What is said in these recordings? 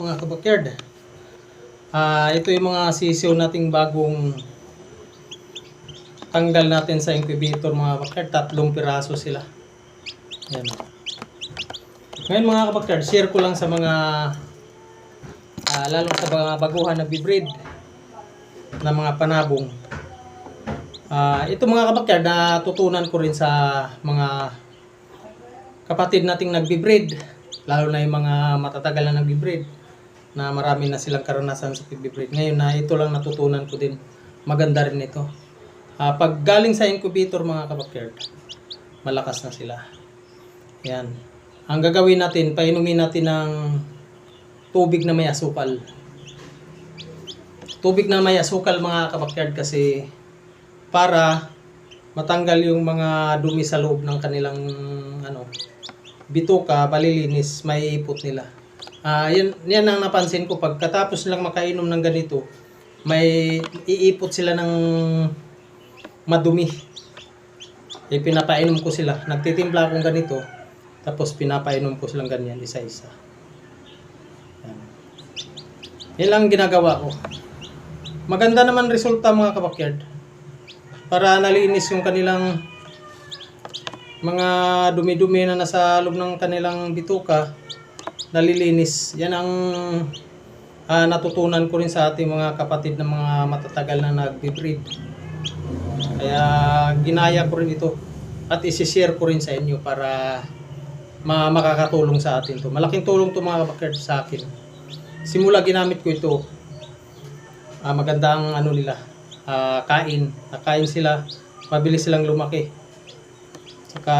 mga kabakyard. Ah, ito yung mga sisiw nating bagong tanggal natin sa incubator mga kabakyard. Tatlong piraso sila. Ayan. Ngayon mga kabakyard, share ko lang sa mga ah, lalo sa mga baguhan na bibreed na mga panabong. Ah, ito mga kabakyard, natutunan ko rin sa mga kapatid nating nagbibreed, lalo na yung mga matatagal na nagbibreed, na marami na silang karanasan sa pagbibreed. Ngayon na ito lang natutunan ko din. Maganda rin ito. Ah, pag galing sa incubator mga kabakyard, malakas na sila. Yan. Ang gagawin natin, painumin natin ng tubig na may asukal. Tubig na may asukal mga kabakyard kasi para matanggal yung mga dumi sa loob ng kanilang ano bituka, malilinis, may ipot nila. Ah, yan, yan ang napansin ko pagkatapos lang makainom ng ganito, may iipot sila ng madumi. Eh, pinapainom ko sila. Nagtitimpla akong ganito, tapos pinapainom ko silang ganyan, isa-isa. Yan. Yan lang ginagawa ko. Maganda naman resulta mga kabakyard para nalinis yung kanilang mga dumi-dumi na nasa loob ng kanilang bituka nalilinis yan ang ah, natutunan ko rin sa ating mga kapatid na mga matatagal na nagbe-breed kaya ginaya ko rin ito at isi-share ko rin sa inyo para ma makakatulong sa atin to malaking tulong to mga kapatid sa akin simula ginamit ko ito ah, maganda ang ano nila ah, kain. Nakain sila, mabilis silang lumaki. Saka,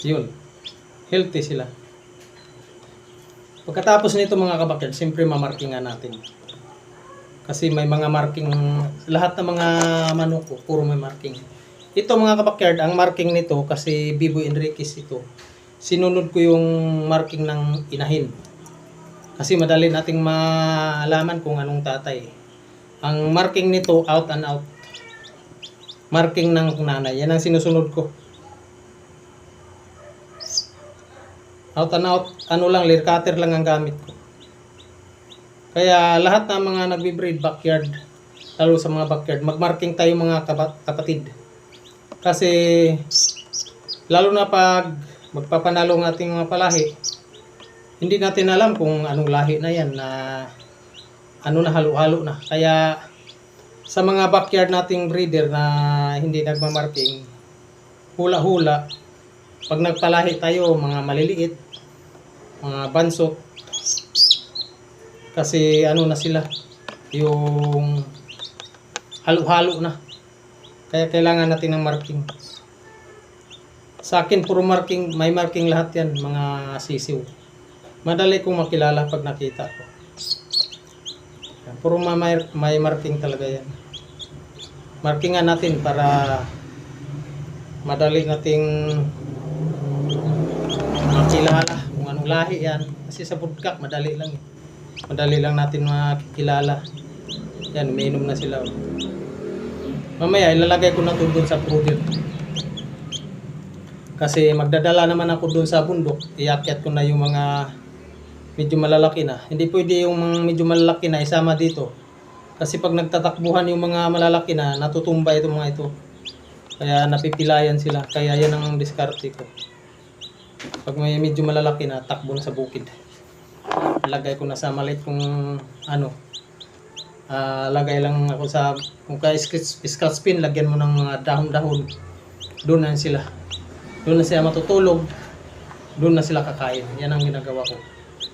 yun, healthy sila. Pagkatapos nito mga kabakyard, siyempre mamarkingan natin. Kasi may mga marking, lahat ng mga manok ko, puro may marking. Ito mga kabakyard, ang marking nito, kasi Bibo Enriquez ito, sinunod ko yung marking ng inahin. Kasi madali nating malaman kung anong tatay. Ang marking nito, out and out. Marking ng nanay. Yan ang sinusunod ko. Out and out, ano lang, leer cutter lang ang gamit ko. Kaya lahat ng mga nagbe-breed backyard, lalo sa mga backyard, magmarking tayo mga kapatid. Kasi, lalo na pag magpapanalo ng ating mga palahi, hindi natin alam kung anong lahi na yan na ano na halo-halo na. Kaya sa mga backyard nating breeder na hindi nagmamarking, hula-hula, pag nagpalahi tayo, mga maliliit, mga bansot, kasi ano na sila, yung halo-halo na. Kaya kailangan natin ng marking. Sa akin, puro marking, may marking lahat yan, mga sisiw. Madali kong makilala pag nakita ko. Puro ma- may, may marking talaga yan. Markingan natin para madali nating makilala kung anong lahi yan. Kasi sa budkak, madali lang eh. Madali lang natin makikilala. Yan, umiinom na sila. oh. Mamaya, ilalagay ko na ito doon sa brooder. Kasi magdadala naman ako doon sa bundok. Iakyat ko na yung mga medyo malalaki na. Hindi pwede yung mga medyo malalaki na isama dito. Kasi pag nagtatakbuhan yung mga malalaki na, natutumba itong mga ito. Kaya napipilayan sila. Kaya yan ang diskarte ko. Pag may medyo malalaki na, takbo na sa bukid. Lagay ko na sa maliit kung ano. Ah, lagay lang ako sa kung kaya skull spin, lagyan mo ng mga dahon-dahon. Doon na sila. Doon na sila matutulog. Doon na sila kakain. Yan ang ginagawa ko.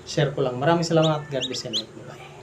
Share ko lang. Maraming salamat. God bless bye.